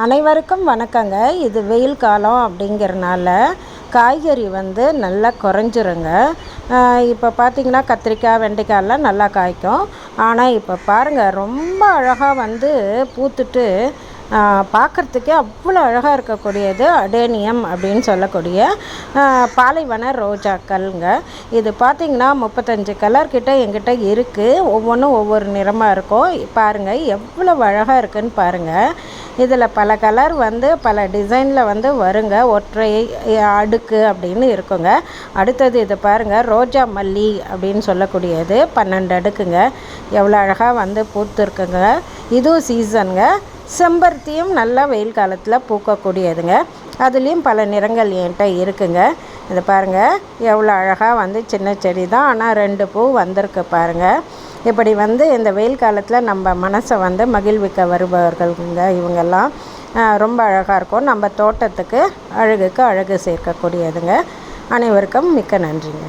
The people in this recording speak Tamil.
அனைவருக்கும் வணக்கங்க. இது வெயில் காலம் அப்படிங்கிறனால காய்கறி வந்து நல்லா குறைஞ்சிருங்க. இப்போ பார்த்திங்கன்னா கத்திரிக்காய் வெண்டைக்காயெல்லாம் நல்லா காய்க்கும். ஆனால் இப்போ பாருங்கள் ரொம்ப அழகாக வந்து பூத்துட்டு பார்க்குறதுக்கே அவ்வளோ அழகாக இருக்கக்கூடியது அடேனியம் அப்படின்னு சொல்லக்கூடிய பாலைவன ரோஜாக்கள்ங்க இது பார்த்திங்கன்னா முப்பத்தஞ்சு கலர் கிட்ட எங்கிட்ட இருக்குது ஒவ்வொன்றும் ஒவ்வொரு நிறமாக இருக்கும். பாருங்கள் எவ்வளோ அழகாக இருக்குதுன்னு பாருங்கள் இதில் பல கலர் வந்து பல டிசைனில் வந்து வருங்க. ஒற்றை அடுக்கு அப்படின்னு இருக்குங்க. அடுத்தது இது பாருங்கள் ரோஜா மல்லி அப்படின்னு சொல்லக்கூடியது. பன்னெண்டு அடுக்குங்க. எவ்வளோ அழகாக வந்து பூத்துருக்குங்க. இதுவும் சீசனுங்க செம்பருத்தியும் நல்லா வெயில் காலத்தில் பூக்கக்கூடியதுங்க. அதுலேயும் பல நிறங்கள் என்கிட்ட இருக்குங்க. இதை பாருங்கள் எவ்வளோ அழகாக வந்து சின்ன செடி தான். ஆனால் ரெண்டு பூ வந்திருக்கு பாருங்கள் இப்படி வந்து இந்த வெயில் காலத்தில் நம்ம மனசை வந்து மகிழ்விக்க வருபவர்கள்ங்க இவங்கெல்லாம். ரொம்ப அழகாக இருக்கும். நம்ம தோட்டத்துக்கு அழகுக்கு அழகு சேர்க்கக்கூடியதுங்க. அனைவருக்கும் மிக்க நன்றிங்க.